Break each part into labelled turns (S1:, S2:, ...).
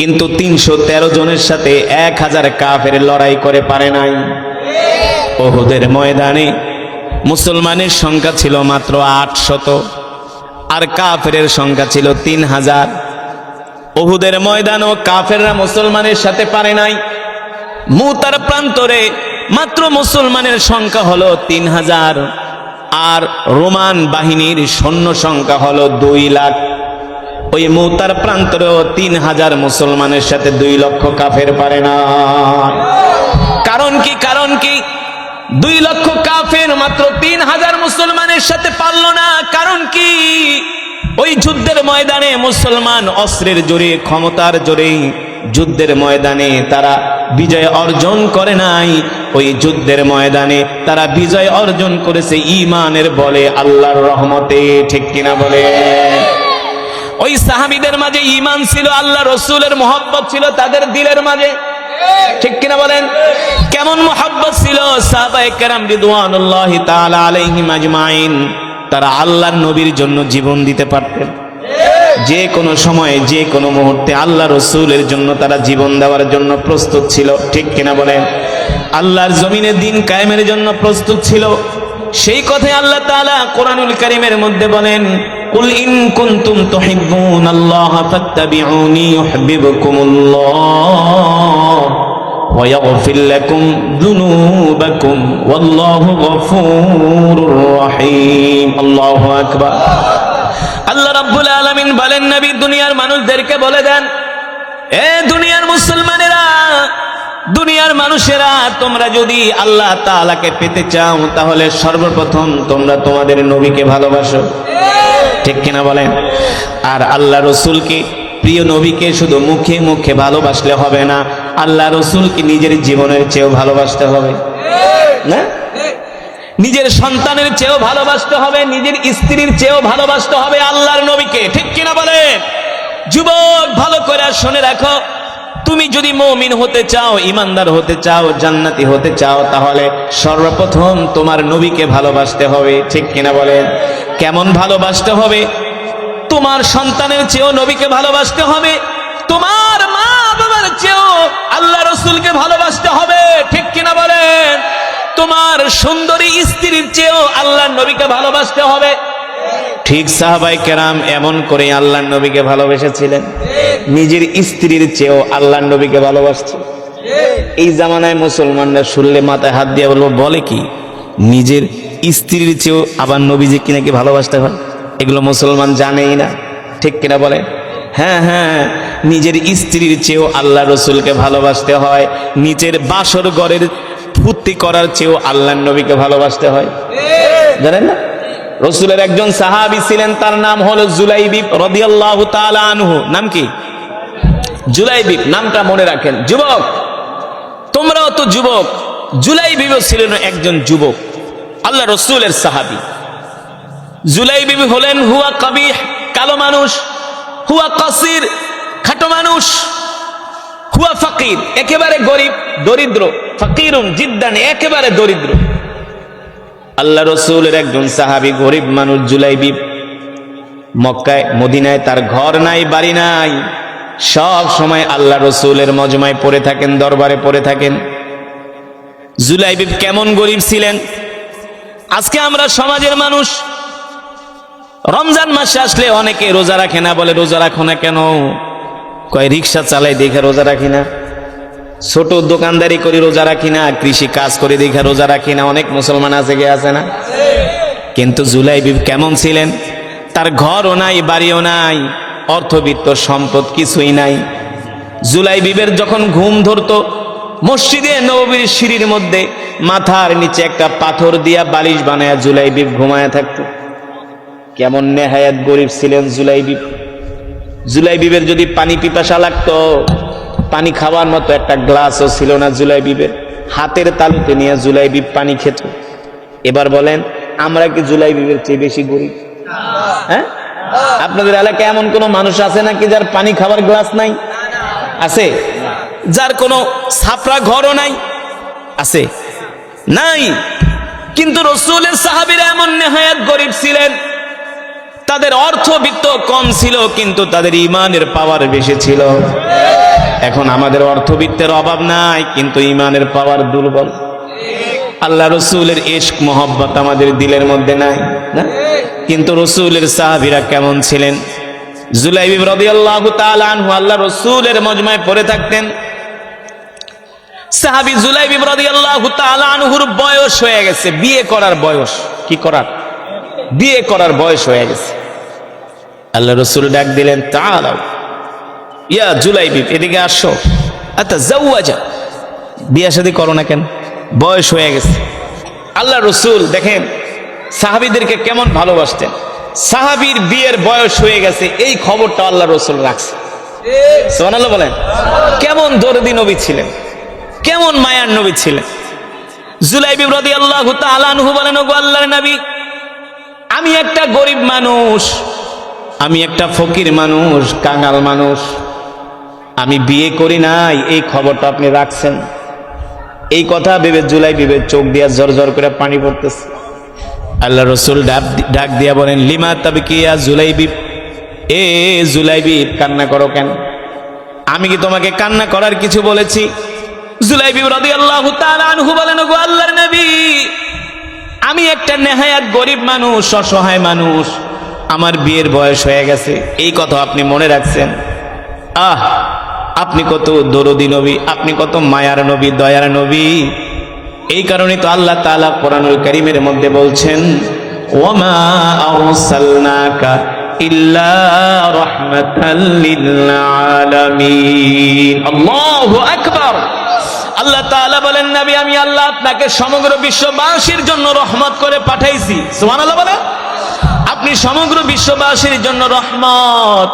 S1: কিন্তু তিনশো তেরো জনের সাথে এক হাজার কাফের লড়াই করে পারে নাই। ওহুদের ময়দানে মুসলমানের সংখ্যা ছিল মাত্র আটশত, আর কাফের সংখ্যা ছিল তিন হাজার ওহুদের ময়দান ও কাফেররা মুসলমানের সাথে পারে নাই। মুতার প্রান্তরে মাত্র মুসলমানের সংখ্যা হলো তিন হাজার আর রোমান বাহিনীর সৈন্য সংখ্যা হলো দুই লাখ। ওই মৌতার প্রান্তরেও তিন হাজার মুসলমানের সাথে দুই লক্ষ কাফের পারে না। কারণ কি? কারণ কি? দুই লক্ষ কাফের মাত্র তিন হাজার মুসলমানের সাথে পারল না। কারণ কি? ওই যুদ্ধের ময়দানে মুসলমান অস্ত্রের জোরে, ক্ষমতার জোরে যুদ্ধের ময়দানে তারা বিজয় অর্জন করে নাই। ওই যুদ্ধের ময়দানে তারা বিজয় অর্জন করেছে ইমানের বলে, আল্লাহর রহমতে। ঠিক কিনা বলে? ওই সাহাবিদের মাঝে ইমান ছিল, আল্লাহ রসুলের মোহব্বত ছিল তাদের দিলের মাঝে। ঠিক কিনা বলেন? কেমন মোহাব্বত ছিল? তারা আল্লাহর নবীর জন্য জীবন দিতে পারতেন। যে কোনো সময়ে, যে কোনো মুহূর্তে আল্লাহ রসুলের জন্য তারা জীবন দেওয়ার জন্য প্রস্তুত ছিল। ঠিক কিনা বলেন? আল্লাহর জমিনে দিন কায়েমের জন্য প্রস্তুত ছিল। সেই কথাই আল্লাহ তাআলা কোরআনুল কারীমের মধ্যে বলেন কুল ইন কুনতুম তুহিব্বুন আল্লাহ ফাত্তাবিউনি ইউহিব্বুকুমুল্লাহ ওয়া ইয়াগফির লাকুম যুনুবাকুম ওয়াল্লাহু গফুরুর রহিম আল্লাহু আকবার আল্লাহ রাব্বুল আলামিন বলেন, নবী, দুনিয়ার মানুষদেরকে বলে দেন, এ দুনিয়ার মুসলমান মানুষেরা, তোমরা যদি আল্লাহ তাআলাকে পেতে চাও, তাহলে সর্বপ্রথম তোমরা তোমাদের নবীকে ভালোবাসো। ঠিক কিনা বলেন? আর আল্লাহ রসুলকে, প্রিয় নবীকে শুধু মুখে মুখে ভালোবাসলে হবে না, আল্লাহ রসুলকে নিজের জীবনের চেয়েও ভালোবাসতে হবে। না? নিজের সন্তানের চেয়েও ভালোবাসতে হবে, নিজের স্ত্রীর চেয়েও ভালোবাসতে হবে আল্লাহর নবীকে। ঠিক কিনা বলেন? যুবক, ভালো করে শুনে রাখো। তুমি যদি মমিন হতে চাও ইমানদার হতে চাও, জান্নাতি হতে চাও, তাহলে সর্বপ্রথম তোমার নবীকে ভালোবাসতে হবে। ঠিক কিনা বলেন? কেমন ভালোবাসতে হবে? তোমার সন্তানের চেয়েও নবীকে ভালোবাসতে হবে। তোমার মা বাবার চেয়েও আল্লাহ রসুলকে ভালোবাসতে হবে। ঠিক কিনা বলেন? তোমার সুন্দরী স্ত্রীর চেয়েও আল্লাহ নবীকে ভালোবাসতে হবে। ঠিক সাহাবাই কেরাম এমন করে আল্লাহ নবীকে ভালোবেসেছিলেন? নিজের স্ত্রীর চেয়েও আল্লাহ নবীকে ভালোবাসছে। এই জামানায় মুসলমানরা শুনলে মাথায় হাত দিয়ে বলব, বলে কি, নিজের স্ত্রীর চেয়েও আবার নবীজি কি নাকি ভালোবাসতে হয়? এগুলো মুসলমান জানেই না। ঠিক কিনা বলে? হ্যাঁ হ্যাঁ নিজের স্ত্রীর চেয়েও আল্লাহ রসুলকে ভালোবাসতে হয়। নিজের বাসর গড়ের ফুর্তি করার চেয়েও আল্লাহ নবীকে ভালোবাসতে হয়। জানেন না? রসুলের একজন সাহাবি ছিলেন, তার নাম হলো জুলাইবিব রদিয়াল্লাহু আনহু। নাম কি? জুলাইবিব, নামটা মনে রাখেন। যুবক, তোমরাও তো যুবক। জুলাইবিব ছিলেন একজন যুবক, আল্লাহ রসুলের সাহাবি। জুলাইবিব হলেন, হুয়া কবি কালো মানুষ, হুয়া কসির, খাটো মানুষ, হুয়া ফকির, একেবারে গরিব, দরিদ্র, ফকিরুন, জিদ্দান, একেবারে দরিদ্র। আল্লাহ রসুলের একজন সাহাবি গরিব মানুষ জুলাইবি, মক্কায়, মদিনায়, তার ঘর নাই, বাড়ি নাই। সব সময় আল্লাহ রসুলের মজমায় পড়ে থাকেন, দরবারে পড়ে থাকেন। জুলাইবিব কেমন গরিব ছিলেন? আজকে আমরা সমাজের মানুষ, রমজান মাসে আসলে অনেকে রোজা রাখে না, বলে রোজা রাখো না কেন? কয়, রিক্সা চালাই দেখে রোজা রাখি না। ছোট দোকানদারি করি, রোজা রাখি না, কৃষি কাজ করে দেখে রোজা রাখি না, অনেক মুসলমান আছে গে আছে না? কিন্তু জুলাই বিব কেমন ছিলেন? তার ঘরও নাই, বাড়িও নাই, অর্থবিত্ত সম্পদ কিছুই নাই। জুলাই বিবের যখন ঘুম ধরতো, মসজিদে নবীর সিঁড়ির মধ্যে মাথার নিচে একটা পাথর দিয়া বালিশ বানায়া জুলাই বিব ঘুমায়া থাকতো। কেমন নেহায়াত গরিব ছিলেন জুলাই বিব জুলাই বিবের যদি পানি পিপাসা লাগতো পানি খাওয়ার মতো একটা গ্লাসও ছিল না জুলাই বিবের হাতের তালুতে নিয়ে জুলাই বিব পানি খেত। এবার বলেন, আমরা কি জুলাই বিবের চেয়ে বেশি গরিব? হ্যাঁ? আপনাদের এলাকায় এমন কোন মানুষ আছে নাকি যার পানি খাবার গ্লাস নাই? আছে? যার কোনো ছাপড়া ঘরও নাই? আছে? নাই। কিন্তু রসুলের সাহাবিরা এমন নেহায়াত গরিব ছিলেন। তাদের অর্থবিত্ত কম ছিল, কিন্তু তাদের ইমানের পাওয়ার বেশি ছিল। এখন আমাদের অর্থবিত্তের অভাব নাই, কিন্তু ইমানের পাওয়ার দুর্বল। আল্লাহ রসুলের ইশক, মোহব্বত আমাদের দিলের মধ্যে নাই, না? কিন্তু রসুলের সাহাবিরা কেমন ছিলেন? জুলাইবি রাদিয়াল্লাহু তাআলা আনহু আল্লাহ রসুলের মজমায় পড়ে থাকতেন। সাহাবি বয়স হয়ে গেছে, বিয়ে করার বয়স। কি করার? বিয়ে করার বয়স হয়ে গেছে। আল্লাহ রসুল ডাক দিলেন তাআলাও ইয়া জুলাইবি, এদিকে আসো। আচ্ছা জাউয়াজা বিয়ে শাদী করো না কেন? বয়স হয়ে গেছে। আল্লাহ রসুল, দেখেন, সাহাবিদেরকে কেমন ভালোবাসতেন। সাহাবির বিয়ের বয়স হয়ে গেছে, এই খবরটা আল্লাহ রসুল রাখছে। সোনাল্লাহ বলেন, কেমন দরদি নবী ছিলেন? কেমন মায়ার নবী ছিলেন? জুলাইবি রদি আল্লাহ তালানহু বলেন, ওগো আল্লাহর নবী, আমি একটা গরিব মানুষ, আমি একটা ফকির মানুষ, কাঙাল মানুষ। আমি বিয়ে করি নাই, এই খবরটা আপনি রাখছেন। এই কথা ভেবে জুলাই বিবে চোখ দিয়া জর জর করে পানি পড়তেছে। আল্লাহ রসুল ডাক দিয়া বলেন, লিমা তবে কি জুলাইবি এ জুলাইবি কান্না করো কেন? আমি কি তোমাকে কান্না করার কিছু বলেছি? জুলাইবি রাদিয়াল্লাহু তাআলা আনহু বলেন, ওগো আল্লাহর নবী, আমি একটা নেহায়াত গরিব মানুষ, অসহায় মানুষ। আমার বিয়ের বয়স হয়ে গেছে। এই কথা আপনি মনে রাখছেন? আহ আপনি কত দরদি নবী, আপনি কত মায়ার নবী, দয়ার নবী। এই কারণে তো আল্লাহ তাআলা কোরআনুল কারীমের মধ্যে বলছেন ইল্লা বলেন আমি আল্লাহ আপনাকে সমগ্র বিশ্ববাসীর জন্য রহমত করে পাঠাইছি। আপনি সমগ্র বিশ্ববাসীর জন্য রহমত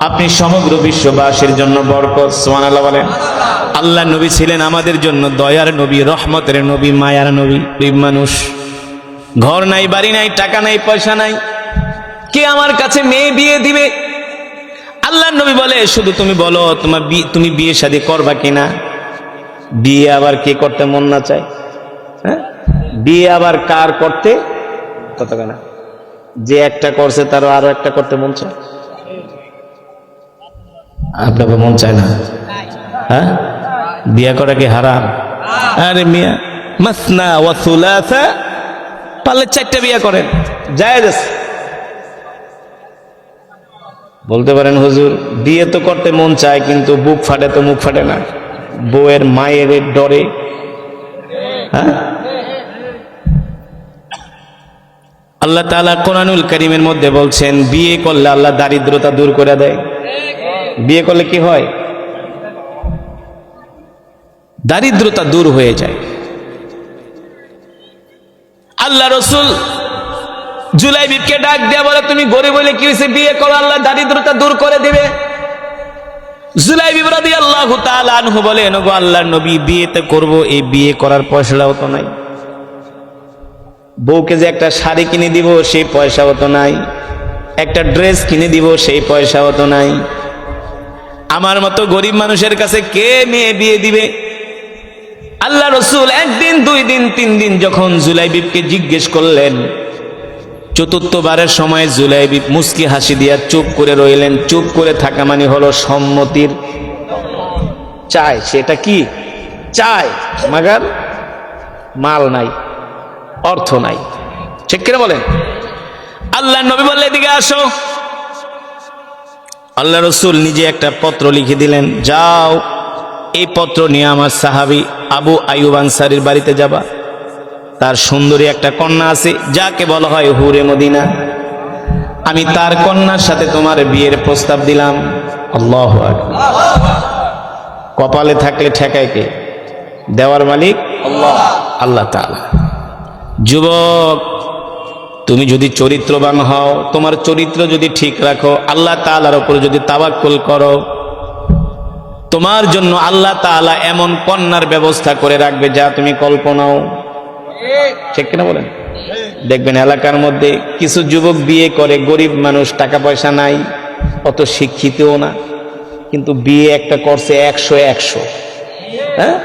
S1: আপনি সমগ্র বিশ্ববাসীর জন্য বরকত, সুবহানাল্লাহ বলেন। আল্লাহ নবী ছিলেন আমাদের জন্য দয়ার নবী, রহমতের নবী, মায়ার নবী, গরিব মানুষ। ঘর নাই, বাড়ি নাই, টাকা নাই, পয়সা নাই। কে আমার কাছে মেয়ে বিয়ে দিবে? আল্লাহ নবী বলে, শুধু তুমি বলো, তোমার তুমি বিয়ে শাদী করবা কিনা? বিয়ে আবার কে করতে মন না চায়? হ্যাঁ? বিয়ে আবার কার করতে? কত কেনা যে একটা করছে, তারও আরও একটা করতে মন চায়। আপনাকে মন চায় না। হ্যাঁ? বিয়ে করা কি হারাম? আরে মিয়া, মাসনা ওয়া সুলাসা, পারলে চারটা বিয়ে করেন। জায়েজ আছে। বলতে পারেন হুজুর, বিয়ে তো করতে মন চায়, কিন্তু বুক ফাটে তো মুখ ফাটে না। বউয়ের মায়ের ডরে। হ্যাঁ? আল্লাহ তাআলা কোরআনুল করিমের মধ্যে বলছেন, বিয়ে করলে আল্লাহ দারিদ্রতা দূর করে দেয়। বিয়ে করলে কি হয়? দারিদ্রতা দূর হয়ে যায়। আল্লাহ রসুল জুলাই বিপকে ডাক দেয়া বলে, তুমি গরিব হইলে কি হয়েছে বিয়ে করো, আল্লাহ দারিদ্রতা দূর করে দিবে। আল্লাহ বলে নগো আল্লাহর নবী, বিয়েতে করব, এই বিয়ে করার পয়সাটাও তো নাই। বউকে যে একটা শাড়ি কিনে দিব, সেই পয়সাও তো নাই। একটা ড্রেস কিনে দিব, সেই পয়সাও তো নাই। আমার মতো গরিব মানুষের কাছে কে মেয়ে বিয়ে দিবে? আল্লাহ রসুল একদিন, দুই দিন, তিন দিন যখন জুলাইবিবকে জিজ্ঞেস করলেন, চতুর্থবারের সময় জুলাইবিব মুস্কি হাসি দিয়া চুপ করে রইলেন। চুপ করে থাকা মানে হলো সম্মতির চায় সেটা কি? চায় মাগার মাল নাই, অর্থ নাই। ঠিক কিনা বলেন? আল্লাহ নবী বললে এদিকে আসো। আল্লাহ রসুল নিজে একটা পত্র লিখে দিলেন, যাও, এই পত্র নিয়ে আমার সাহাবি আবু আয়ুব আনসারির বাড়িতে যাবা। তার সুন্দরী একটা কন্যা আছে, যাকে বলা হয় হুরে মদিনা। আমি তার কন্যার সাথে তোমার বিয়ের প্রস্তাব দিলাম। আল্লাহ কপালে থাকলে ঠেকায় কে? দেওয়ার মালিক আল্লাহ। আল্লাহ তাআলা। যুবক তুমি যদি চরিত্রবান হও, তোমার চরিত্র যদি ঠিক রাখো, আল্লাহ তাআলার উপর যদি তাবাক্কুল করো, তোমার জন্য আল্লাহ তাআলা এমন কন্যার ব্যবস্থা করে রাখবে যা তুমি কল্পনাও। ঠিক কিনা বলেন? দেখবেন এলাকার মধ্যে কিছু যুবক বিয়ে করে, গরিব মানুষ টাকা পয়সা নাই, অত শিক্ষিতও না, কিন্তু বিয়ে একটা করছে একশো একশো। হ্যাঁ?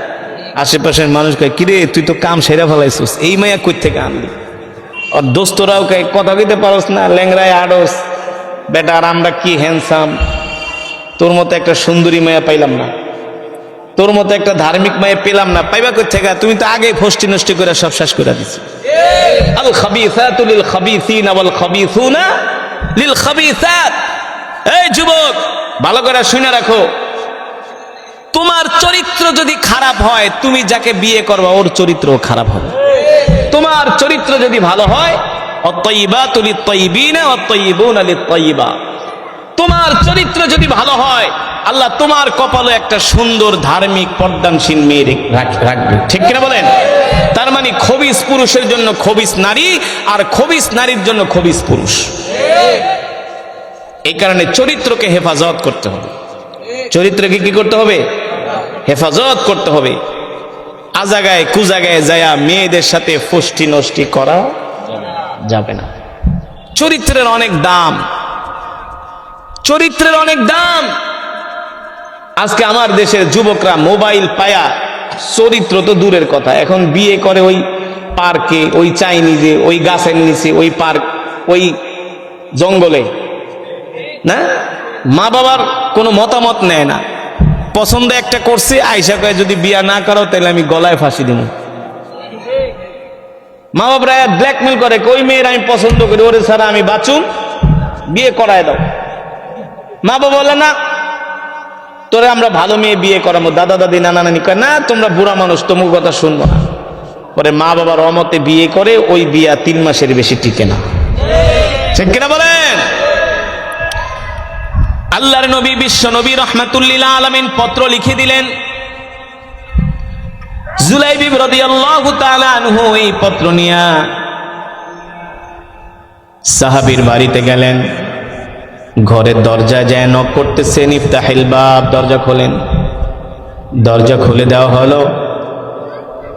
S1: আশেপাশের মানুষ কয়, কিরে, তুই তো কাম সেরা ফেলাইছিস, এই মায়া কই থেকে আনলি? দোস্তরাও কয় কথা কইতে পারস না ল্যাংরায় আড়স। বেটা, আর আমরা কি হ্যান্ডসাম তোর মতো একটা সুন্দরী মায়া পাইলাম না। তোর মতো একটা ধার্মিক মায়ে পেলাম না। পাইবা কই থেকে তুমি তো আগে ফষ্টি নষ্টি করে সব শেষ করে দিছি। আল খাবিসাতু লিল খাবিসিনা ওয়াল খাবিসুনা লিল খাবিসাত। এই যুবক, ভালো করে শুনে রাখো। তোমার চরিত্র যদি খারাপ হয়, তুমি যাকে বিয়ে করবা, ওর চরিত্র খারাপ হবে। তোমার চরিত্র যদি ভালো হয় তোমার চরিত্র যদি ভালো হয়, আল্লাহ তোমার কপালে একটা সুন্দর ধার্মিক পর্দানসীন মেয়ে রেখ- রাখবে। ঠিক কিনা বলেন? তার মানে খবিস পুরুষের জন্য খবিস নারী, আর খবিস নারীর জন্য খবিস পুরুষ। এই কারণে চরিত্রকে হেফাজত করতে হবে। চরিত্রকে কি করতে হবে? হেফাজত করতে হবে। আজাগায়, কুজাগায় যায়া মেয়েদের সাথে ফুষ্টি নষ্টি করা যাবে না। চরিত্রের অনেক দাম। চরিত্রের অনেক দাম। আজকে আমার দেশের যুবকরা মোবাইল পায়া, চরিত্র তো দূরের কথা। এখন বিয়ে করে ওই পার্কে, ওই চাইনিজে, ওই গাছের নিচে, ওই পার্ক, ওই জঙ্গলে। না? মা বাবার কোনো মতামত নেয় না। পছন্দ একটা করছে, আইসা কয়ে, যদি বিয়া না করো, তাহলে আমি গলায় ফাঁসি দিব। মা বাবরা ব্ল্যাকমেল করে, কই মেয়ের আমি পছন্দ করি, ওরে ছাড়া আমি বাঁচুম, বিয়ে করায় দাও। মা বাবা বলে না, তোরে আমরা ভালো মেয়ে বিয়ে করাবো দাদা, দাদি, নানা, নানি কয়, না, তোমরা বুড়া মানুষ তোমার কথা শুনব না। পরে মা বাবার অমতে বিয়ে করে, ওই বিয়া তিন মাসের বেশি টিকে না। ঠিক কিনা বলেন? আল্লাহর নবী, বিশ্ব নবী রহমাতুল্লিল আলমিন পত্র লিখে দিলেন। জুলাইবি রাদিয়াল্লাহু তাআলা আনহু এই পত্র নিয়া সাহাবীর বাড়িতে গেলেন। ঘরের দরজা যায় নক করতেছেন ইফতাহিল বাব, দরজা খোলেন। দরজা খুলে দেওয়া হলো।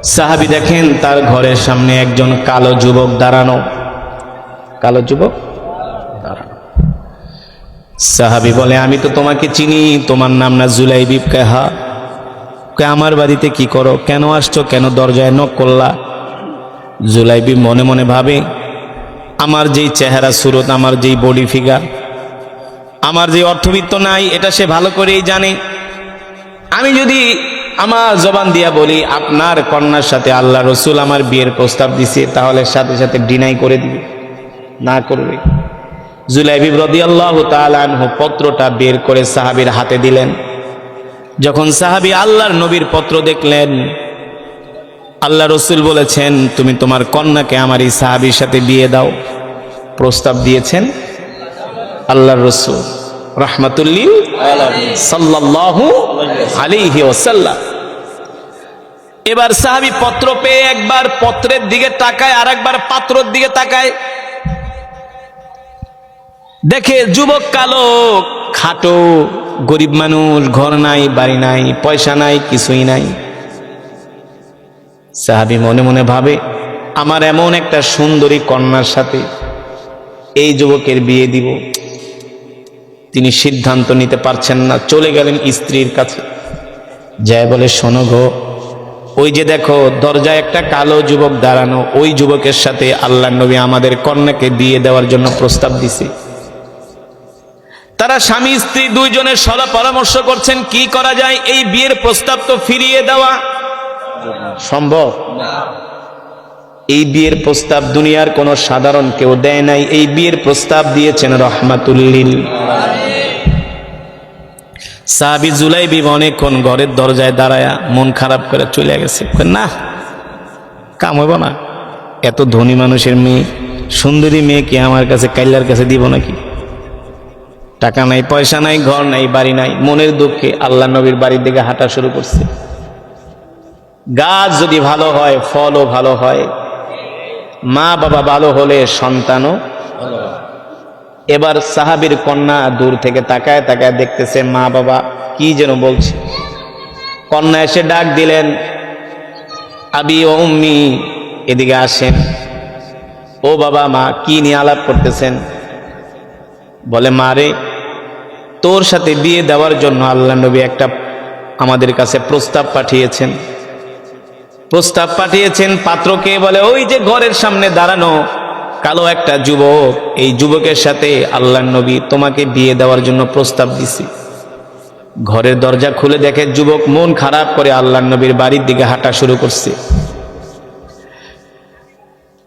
S1: সাহাবি দেখেন তার ঘরের সামনে একজন কালো যুবক দাঁড়ানো। কালো যুবক? সাহাবি বলে, আমি তো তোমাকে চিনি, তোমার নাম না জুলাইবিব কেহা। কে, আমার বাড়িতে কি করো? কেন আসছো? কেন দরজায় নক করলা? জুলাইবি মনে মনে ভাবে, আমার যেই চেহারা সুরত, আমার যেই বডি ফিগার, আমার যে অর্থবিত্ত নাই, এটা সে ভালো করেই জানে। আমি যদি আমার জবান দিয়া বলি, আপনার কন্যার সাথে আল্লাহ রসুল আমার বিয়ের প্রস্তাব দিছে, তাহলে সাথে সাথে ডিনাই করে দিবে, না করবে। জুলাইবি রদি আল্লাহ তালহ পত্রটা বের করে সাহাবির হাতে দিলেন। যখন সাহাবি আল্লাহর নবীর পত্র দেখলেন, আল্লাহ রসুল বলেছেন, তুমি তোমার কন্যাকে আমার এই সাহাবির সাথে বিয়ে দাও। প্রস্তাব দিয়েছেন আল্লাহর রসুল রহমাতুল্লিল সাল্লাল্লাহু আলাইহি ওয়াসাল্লাম। এবার সাহাবি পত্র পেয়ে একবার পত্রের দিকে তাকায় আর একবার পাত্রর দিকে তাকায়। দেখে যুবক কালো, খাটো, গরিব মানুষ, ঘর নাই, বাড়ি নাই, পয়সা নাই, কিছুই নাই। সাহাবি মনে মনে ভাবে, আমার এমন একটা সুন্দরী কন্যার সাথে এই যুবকের বিয়ে দিব। তিনি সিদ্ধান্ত নিতে পারছেন না, চলে গেলেন স্ত্রীর কাছে। যায় বলে, শোনো ওই যে দেখো, দরজায় একটা কালো যুবক দাঁড়ানো, ওই যুবকের সাথে আল্লাহ নবী আমাদের কন্যাকে বিয়ে দেওয়ার জন্য প্রস্তাব দিছে। তারা স্বামী, স্ত্রী দুইজনের সলা পরামর্শ করছেন, কি করা যায়? এই বিয়ের প্রস্তাব তো ফিরিয়ে দেওয়া সম্ভব? এই বিয়ের প্রস্তাব দুনিয়ার কোন সাধারণ কেউ দেয় নাই। এই বিয়ের প্রস্তাব দিয়েছেন রহমাতুল্লিল। সাহাবি জুলাইবি অনেকক্ষণ ঘরের দরজায় দাঁড়ায়া মন খারাপ করে চলে গেছে। না, কাম হইব না। এত ধনী মানুষের মেয়ে, সুন্দরী মেয়েকে আমার কাছে কাইল্লার কাছে দিব নাকি? টাকা নাই, পয়সা নাই, ঘর নাই, বাড়ি নাই, মনের দুঃখে আল্লাহ নবীর বাড়ির দিকে হাঁটা শুরু করছে। গাছ যদি ভালো হয়, ফলও ভালো হয়, মা বাবা ভালো হলে সন্তানও এবার সাহাবির কন্যা দূর থেকে তাকায় তাকায় দেখতেছে মা বাবা কি যেন বলছে। কন্যা এসে ডাক দিলেন, আবি ও উম্মি, এদিকে আসেন। ও বাবা মা, কি নিয়ে আলাপ করতেছেন? বলে মারে তোর সাথে বিয়ে দেওয়ার জন্য আল্লাহ নবী একটা আমাদের কাছে প্রস্তাব পাঠিয়েছেন। প্রস্তাব পাঠিয়েছেন, পাত্রকে বলে, ওই যে ঘরের সামনে দাঁড়ানো কালো একটা যুবক, এই যুবকের সাথে আল্লাহ নবী তোমাকে বিয়ে দেওয়ার জন্য প্রস্তাব দিছি। ঘরের দরজা খুলে দেখে যুবক মন খারাপ করে আল্লাহ নবীর বাড়ির দিকে হাঁটা শুরু করছে।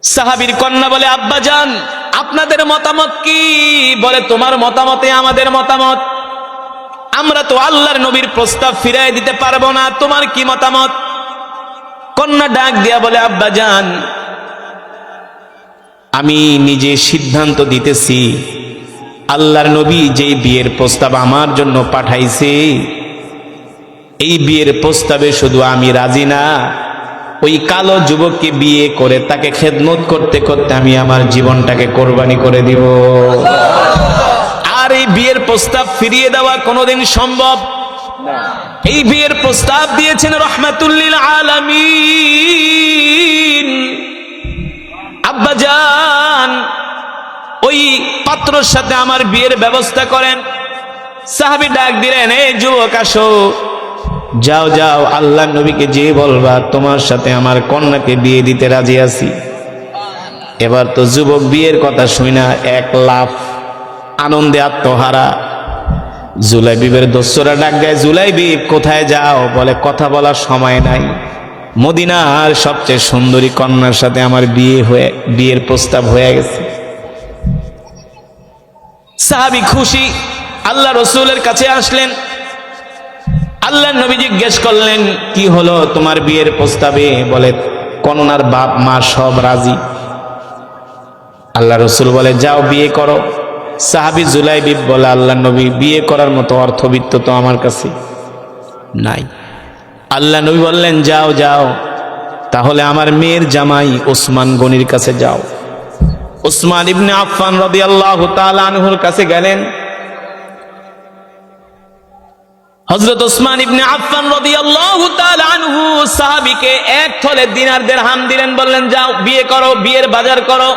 S1: সাহাবীর কন্যা বলে, আব্বা যান আপনাদের মতামত কি? বলে, তোমার মতামতে আমাদের মতামত। আমরা তো আল্লাহর নবীর প্রস্তাব ফিরাই দিতে পারব না। তোমার কি মতামত? কন্যা ডাক দিয়া বলে, আব্বা যান আমি নিজে সিদ্ধান্ত দিতেছি। আল্লাহর নবী যেই বিয়ের প্রস্তাব আমার জন্য পাঠাইছে, এই বিয়ের প্রস্তাবে শুধু আমি রাজি না। ওই কালো যুবককে বিয়ে করে তাকে খেদমত করতে করতে আমি আমার জীবনটাকে কোরবানি করে দিব। আর এই বিয়ের প্রস্তাব ফিরিয়ে দেওয়া কোনোদিন সম্ভব? এই বিয়ের প্রস্তাব দিয়েছেন রহমাতুল্লিল আলামিন। আব্বাজান ওই পাত্রর সাথে আমার বিয়ের ব্যবস্থা করেন। সাহাবি ডাক দিলেন এই যুবক আসো। যাও যাও, আল্লাহ নবীকে যে বলবা, তোমার সাথে আমার কন্যাকে বিয়ে দিতে রাজি আছি। এবার তো যুবক বিয়ের কথা শুই না, এক লাফ, আনন্দে আত্মহারা। জুলাই বিবের দোসরা ডাক দেয় জুলাই বিব কোথায় যাও? বলে, কথা বলার সময় নাই। মদিনার সবচেয়ে সুন্দরী কন্যার সাথে আমার বিয়ে হয়ে, বিয়ের প্রস্তাব হয়ে গেছে। সাহাবি খুশি, আল্লাহ রসুলের কাছে আসলেন। আল্লাহ নবী জিজ্ঞেস করলেন, কি হলো তোমার বিয়ের প্রস্তাবে? বলে, কন্যার বাপ, মা সব রাজি। আল্লাহ রসুল বলে, যাও বিয়ে করো। সাহাবি জুলাইবিব বলে, আল্লাহ নবী, বিয়ে করার মতো অর্থবিত্ত তো আমার কাছে নাই। আল্লাহ নবী বললেন, যাও যাও, তাহলে আমার মেয়ের জামাই ওসমান গনির কাছে যাও। ওসমান ইবনে আফফান রাদিয়াল্লাহু তাআলা আনহুর কাছে গেলেন। হযরত ওসমান ইবনে আফফান রাদিয়াল্লাহু তাআলা আনহু সাহাবীকে এক থলে দিনার দিরহাম দিলেন, বললেন, যাও, বিয়ে করো, বিয়ের বাজার করো।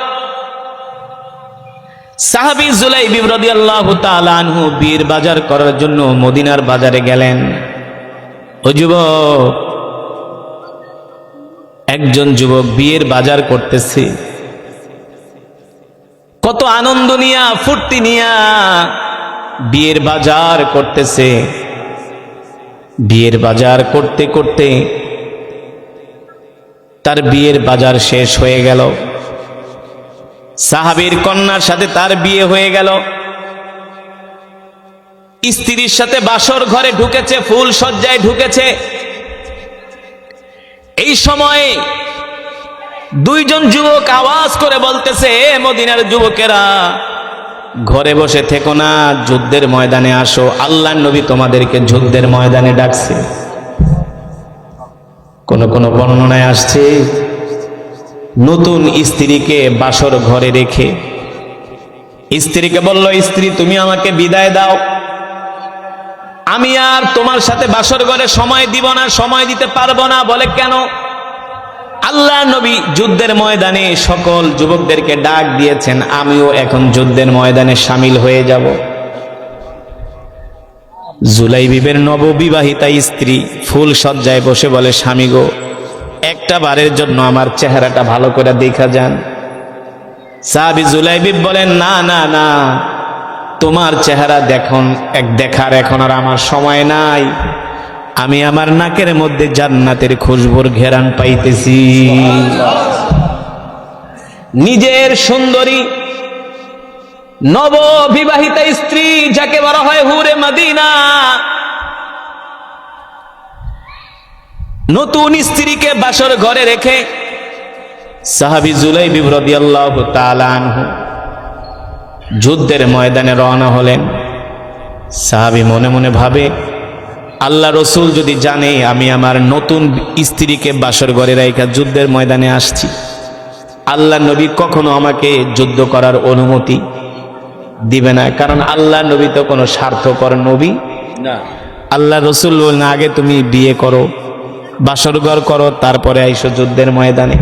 S1: সাহাবী জুলাইবিব রাদিয়াল্লাহু তাআলা আনহু বিয়ের বাজার করার জন্য মদিনার বাজারে গেলেন। ও যুবক, একজন যুবক বিয়ের বাজার করতেছে। কত আনন্দ নিয়া, ফুর্তি নিয়া বিয়ের বাজার করতেছে। বিয়ের বাজার করতে করতে তার বিয়ের বাজার শেষ হয়ে গেল। সাহাবীর কন্যার সাথে তার বিয়ে হয়ে গেল। স্ত্রীর সাথে বাসর ঘরে ঢুকেছে, ফুল সজ্জায় ঢুকেছে। এই সময়ে দুইজন যুবক আওয়াজ করে বলতেছে, "এ মদিনার যুবকেরা ঘরে বসে থেকো না, যুদ্ধের ময়দানে আসো। আল্লাহ নবী তোমাদেরকে যুদ্ধের ময়দানে ডাকছে। কোন কোন বর্ণনায় আসছে, নতুন স্ত্রীকে বাসর ঘরে রেখে। স্ত্রীকে বলল, স্ত্রী, তুমি আমাকে বিদায় দাও। আমি আর তোমার সাথে বাসর ঘরে সময় দিব না, সময় দিতে পারব না। বলে, কেন? আল্লাহ নবী যুদ্ধের ময়দানে সকল যুবকদেরকে ডাক দিয়েছেন, আমিও এখন যুদ্ধের ময়দানে সামিল হয়ে যাব। জুলাই বিবের নববিবাহিতা স্ত্রী ফুল সজ্জায় বসে বলে, স্বামী গো, একটা বারের জন্য আমার চেহারাটা ভালো করে দেখা যান। সাহাবি জুলাইবিব বলেন, না না না, তোমার চেহারা দেখুন, এক দেখার এখন আর আমার সময় নাই। আমি আমার নাকের মধ্যে জান্নাতের খুশবুর ঘেরান পাইতেছি। নিজের সুন্দরী নব বিবাহিতা স্ত্রী যাকে বলা হয় হুরে মদিনা, নতুন স্ত্রীকে বাসর ঘরে রেখে সাহাবি জুলাই বিব্রদি আল্লাহ আনহু যুদ্ধের ময়দানে রওনা হলেন। সাহাবি মনে মনে ভাবে আল্লাহ রসুল যদি জানে, আমি আমার নতুন স্ত্রীকে বাসর ঘরে রেখা যুদ্ধের ময়দানে আসছি। আল্লাহ নবী কখনো আমাকে যুদ্ধ করার অনুমতি দিবে না, কারণ আল্লাহ নবী তো কোনো স্বার্থকর নবী
S2: না।
S1: আল্লাহ রসুল বললেন, আগে তুমি বিয়ে করো বাসরঘর করো, তারপরে আইসো যুদ্ধের ময়দানে।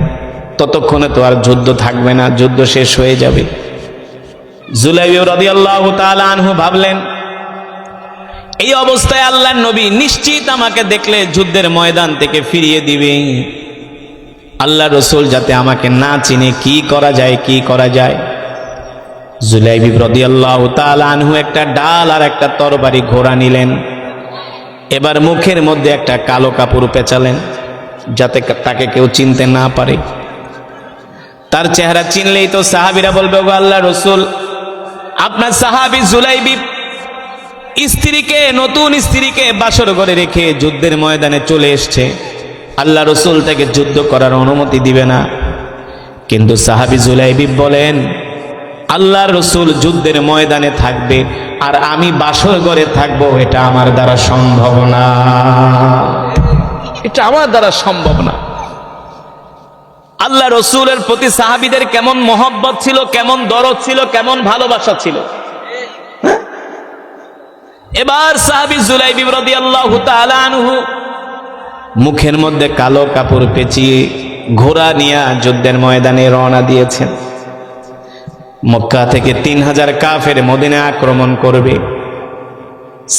S1: ততক্ষণে তো আর যুদ্ধ থাকবে না, যুদ্ধ শেষ হয়ে যাবে। জুলাই রদি আল্লাহ আনহু ভাবলেন এই অবস্থায় আল্লাহ নবী নিশ্চিত আমাকে দেখলে যুদ্ধের ময়দান থেকে ফিরিয়ে দিবে। আল্লাহ রসুল যাতে আমাকে না চিনে কি করা যায়, কি করা যায়। জুলাইবি রদি আল্লাহ আনহু একটা ডাল আর একটা তরবারি ঘোড়া নিলেন। এবার মুখের মধ্যে একটা কালো কাপড় পেঁচালেন, যাতে তাকে কেউ চিনতে না পারে। তার চেহারা চিনলেই তো সাহাবিরা বলবে গো আল্লাহ রসুল, আপনার সাহাবি জুলাইবি স্ত্রীকে, নতুন স্ত্রীকে বাসর করে রেখে যুদ্ধের ময়দানে চলে এসছে। আল্লাহ রসুল তাকে যুদ্ধ করার অনুমতি দিবে না। কিন্তু সাহাবি জুলাইবি বলেন, আল্লাহ রসুল যুদ্ধের ময়দানে থাকবে আর আমি বাসর ঘরে থাকব, এটা আমার দ্বারা সম্ভব না। এটা আমার দ্বারা সম্ভব না। আল্লাহ রসুলের প্রতি সাহাবিদের কেমন মহব্বত ছিল, কেমন দরদ ছিল, কেমন ভালোবাসা ছিল? এবার সাহাবি জুলাই বিবরদি আল্লাহ আনহু মুখের মধ্যে কালো কাপড় পেঁচিয়ে ঘোড়া নিয়ে যুদ্ধের ময়দানে রওনা দিয়েছেন। মক্কা থেকে তিন হাজার কাফের মদিনে আক্রমণ করবে।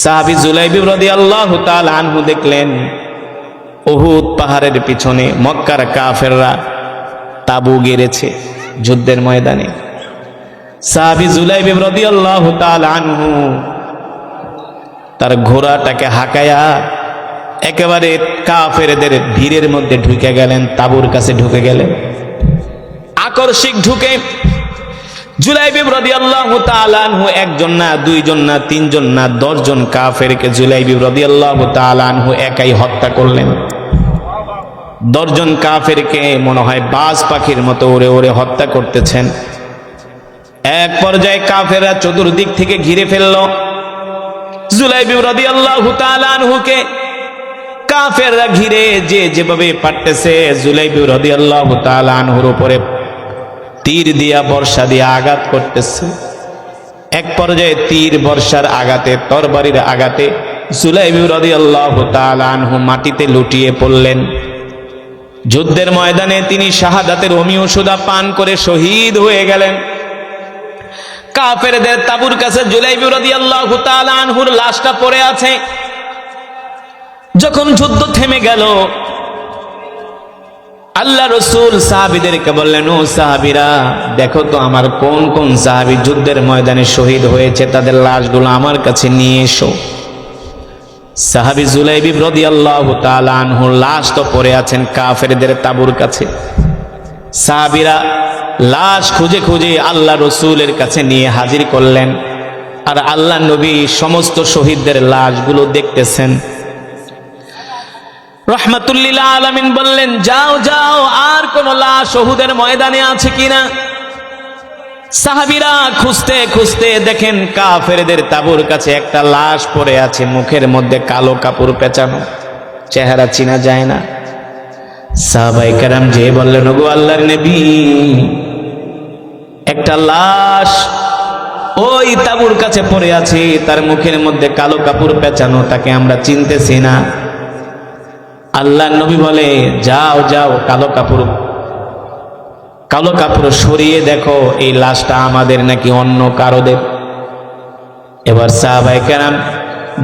S1: সাহাবি জুলাইবি রদি আল্লাহ আনহু দেখলেন ওহুদ পাহাড়ের পিছনে মক্কার কাফেররা তাবু গেড়েছে যুদ্ধের ময়দানে। সাহাবি জুলাইবি রদি আল্লাহ আনহু তার ঘোড়াটাকে হাঁকায়া একেবারে কাফেরদের ভিড়ের মধ্যে ঢুকে গেলেন, তাবুর কাছে ঢুকে গেলেন। আকর্ষিক ঢুকে জুলাইবিব রাদিয়াল্লাহু তাআলা আনহু একজন না, দুইজন না, তিনজন না, দশজন একাই হত্যা করলেন। দশজন মনে হয় পাখির মতো হত্যা করতেছেন। এক পর্যায়ে কাফেররা চতুর্দিক থেকে ঘিরে ফেলল। জুলাইবিব রাদিয়াল্লাহু তাআলা আনহুকে কাফেররা ঘিরে যে যেভাবে পারতেছে জুলাইবিব উপরে তীর দিয়া, বর্ষা দিয়া আঘাত করতেছে। এক পর্যায়ে তীর, বর্ষার তরবারির আঘাতে জুলাইবি রাদিয়াল্লাহু তাআলা আনহু মাটিতে লুটিয়ে পড়লেন। যুদ্ধের ময়দানে তিনি শাহাদাতের অমিয় সুদা পান করে শহীদ হয়ে গেলেন। কাফেরদের তাবুর কাছে জুলাইবি রাদিয়াল্লাহু তাআলা আনহুর লাশটা পড়ে আছে। যখন যুদ্ধ থেমে গেল, আল্লাহ রসুল সাহাবিদেরকে বললেন, ও সাহাবিরা, দেখো তো আমার কোন কোন সাহাবি যুদ্ধের ময়দানে শহীদ হয়েছে, তাদের লাশগুলো আমার কাছে নিয়ে এসো। সাহাবি জুলাইবি রদি আল্লাহ আনহুর লাশ তো পড়ে আছেন কাফেরদের তাবুর কাছে। সাহাবিরা লাশ খুঁজে খুঁজে আল্লাহ রসুলের কাছে নিয়ে হাজির করলেন। আর আল্লাহ নবী সমস্ত শহীদদের লাশগুলো দেখতেছেন। রহমাতুল্লিল আলমিন বললেন, যাও যাও, আর কোন লাশ শহুদের ময়দানে আছে কিনা? সাহাবিরা খুঁজতে খুঁজতে দেখেন কাফেরদের তাবুর কাছে একটা লাশ পড়ে আছে, মুখের মধ্যে কালো কাপড় পেঁচানো। চেহারা চিনা যায় না। সাহাবাই কারাম যে বললেন, ওগো আল্লাহর নবী, একটা লাশ ওই তাবুর কাছে পড়ে আছে, তার মুখের মধ্যে কালো কাপড় পেঁচানো, তাকে আমরা চিনতেছি না। আল্লাহ নবী বলে, যাও যাও, কালো কাপড় কালো কাপড় সরিয়ে দেখো, এই লাশটা আমাদের নাকি অন্য কারোদের। এবার সাহাবাই কেরাম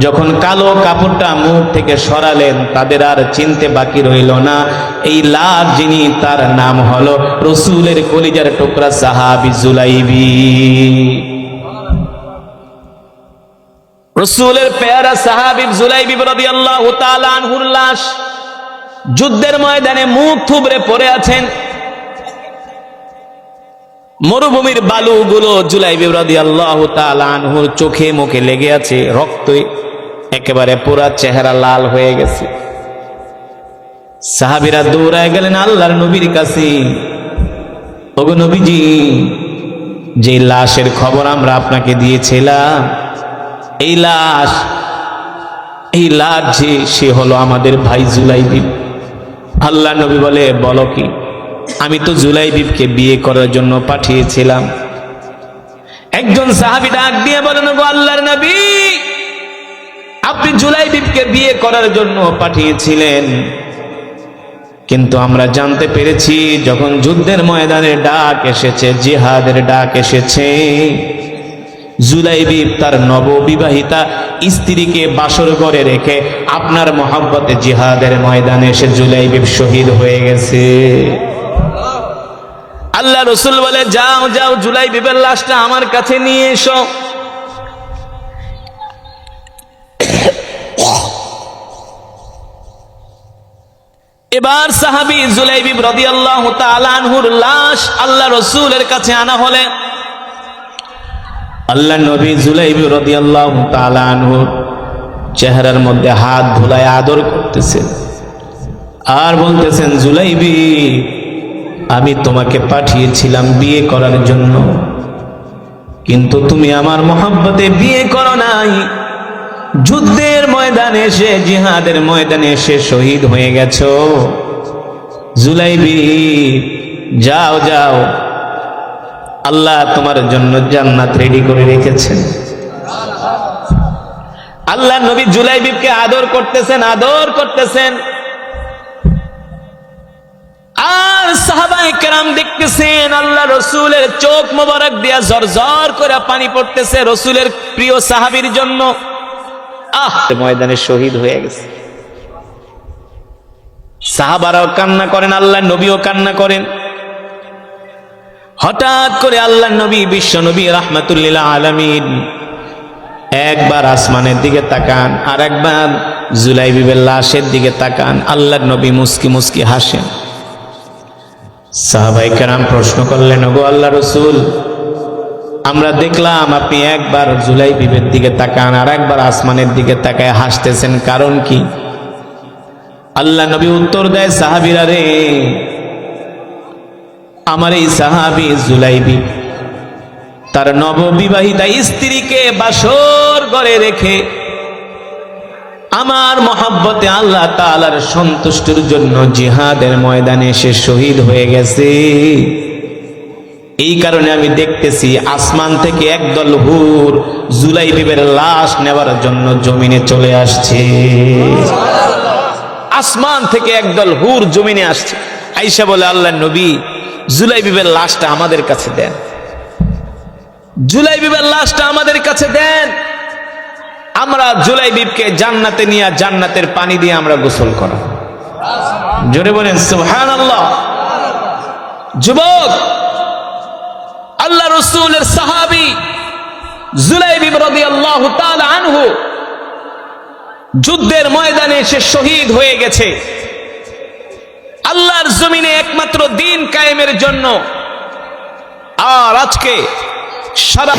S1: যখন কালো কাপড়টা মুখ থেকে সরালেন, তাদের আর চিনতে বাকি রইল না। এই লাশ যিনি, তার নাম হলো রসুলের কলিজার টুকরা সাহাবি জুলাইবি। রসুলের পেয়ারা সাহাবিব জুলাইবি রাদিয়াল্লাহু তাআলা আনহুর লাশ যুদ্ধের ময়দানে মুখ থুবড়ে পড়ে আছেন। মরুভূমির বালুগুলো জুলাই বিবরাদি আল্লাহ আনহুর চোখে মুখে লেগে আছে, রক্ত একেবারে পুরা চেহারা লাল হয়ে গেছে। সাহাবিরা দৌড়ায় গেলেন আল্লাহর নবীর কাছে। ওগো নবীজি, যে লাশের খবর আমরা আপনাকে দিয়েছিলাম, এই লাশ এই লাশ যে সে হলো আমাদের ভাই জুলাইবিব আল্লাহ নবী বলে, বলো কি, আমি তো জুলাইবিবকে বিয়ে করার জন্য পাঠিয়েছিলাম। একজন সাহাবি ডাক দিয়ে বলেন গো আল্লাহর নবী আপনি জুলাইবিবকে বিয়ে করার জন্য পাঠিয়েছিলেন। কিন্তু আমরা জানতে পেরেছি, যখন যুদ্ধের ময়দানে ডাক এসেছে, জিহাদের ডাক এসেছে, জুলাইবিব তার নববিবাহিতা স্ত্রীকে বাসর ঘরে রেখে আপনার মহাব্বতে জিহাদের ময়দানে এসে জুলাইবিব শহীদ হয়ে গেছে। আল্লাহ রসুল বলে, যাও যাও জুলাই বিবের লাশটা আমার কাছে নিয়ে এসো। এবার সাহাবি জুলাইবি রাদিয়াল্লাহু তাআলা আনহুর লাশ আল্লাহ রসুলের কাছে আনা হলে। আল্লাহ নবী জুলাইবি রাদিয়াল্লাহু তাআলা আনহুর চেহারার মধ্যে হাত ধুলায় আদর করতেছেন। আর বলতেছেন, জুলাইবি, আমি তোমাকে পাঠিয়েছিলাম বিয়ে করার জন্য। কিন্তু তুমি আমার মহাব্বতে বিয়ে করো নাই। যুদ্ধের ময়দানে এসে, জিহাদের ময়দানে এসে শহীদ হয়ে গেছো। জুলাইবি, যাও যাও। আল্লাহ তোমার জন্য জান্নাত রেডি করে রেখেছেন। আল্লাহ নবী জুলাইবিবকে আদর করতেছেন আদর করতেছেন। আর সাহাবাই কেরাম দেখতেছেন, আল্লাহ রসুলের চোখ মোবারক দিয়া জর্জর করে পানি পড়তেছে, রসুলের প্রিয় সাহাবীর জন্য। আহ! ময়দানে শহীদ হয়ে গেছে। সাহাবারাও কান্না করেন আল্লাহ নবীও কান্না করেন। হঠাৎ করে আল্লাহ নবী, বিশ্ব নবী রহমতুল্লিল্লাহ আলমিন একবার আসমানের দিকে তাকান আর একবার জুলাই বিবের লাশের দিকে তাকান আল্লাহ নবী মুস্কি মুস্কি হাসেন। সাহাবাই কেরাম প্রশ্ন করলেন গো আল্লাহ রসুল আমরা দেখলাম আপনি একবার জুলাই বিবের দিকে তাকান আর একবার আসমানের দিকে তাকায় হাসতেছেন, কারণ কি? আল্লাহ নবী উত্তর দেয়, সাহাবিরা রে, আমার এই সাহাবি জুলাইবি, তার নববিবাহিতা স্ত্রীকে বাসর করে রেখে আমার মহাব্বতে আল্লাহ তালার সন্তুষ্টির জন্য জিহাদের ময়দানে সে শহীদ হয়ে গেছে। এই কারণে আমি দেখতেছি আসমান থেকে একদল হুর জুলাই বিবের লাশ নেওয়ার জন্য জমিনে চলে আসছে। আসমান থেকে একদল হুর জমিনে আসছে। আইসা বলে, আল্লাহ নবী জুলাই বিবের লাশটা আমাদের কাছে দেন। জুলাই বিবের লাশটা আমাদের কাছে দেন। আমরা জুলাই বিবকে জান্নাতে নিয়ে জান্নাতের পানি দিয়ে আমরা গোসল করা জোরে বলেন সুহান আল্লাহ যুবক আল্লাহ রসুলের সাহাবি জুলাইবিব রাদিয়াল্লাহু আল্লাহ আনহু যুদ্ধের ময়দানে সে শহীদ হয়ে গেছে। আল্লাহর জমিনে একমাত্র দিন কায়েমের জন্য আর আজকে সারা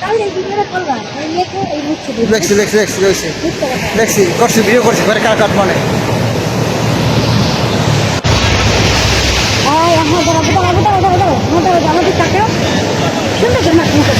S2: তাহলে এই ভিডিওটা করবা এই লেখো এই বুঝছে
S3: দেখছি দেখছি দেখছি দেখছি দেখছি করছি ভিডিও করছি ঘরে কাট কাট মানে
S2: আমাদের সুন্দর সুন্দর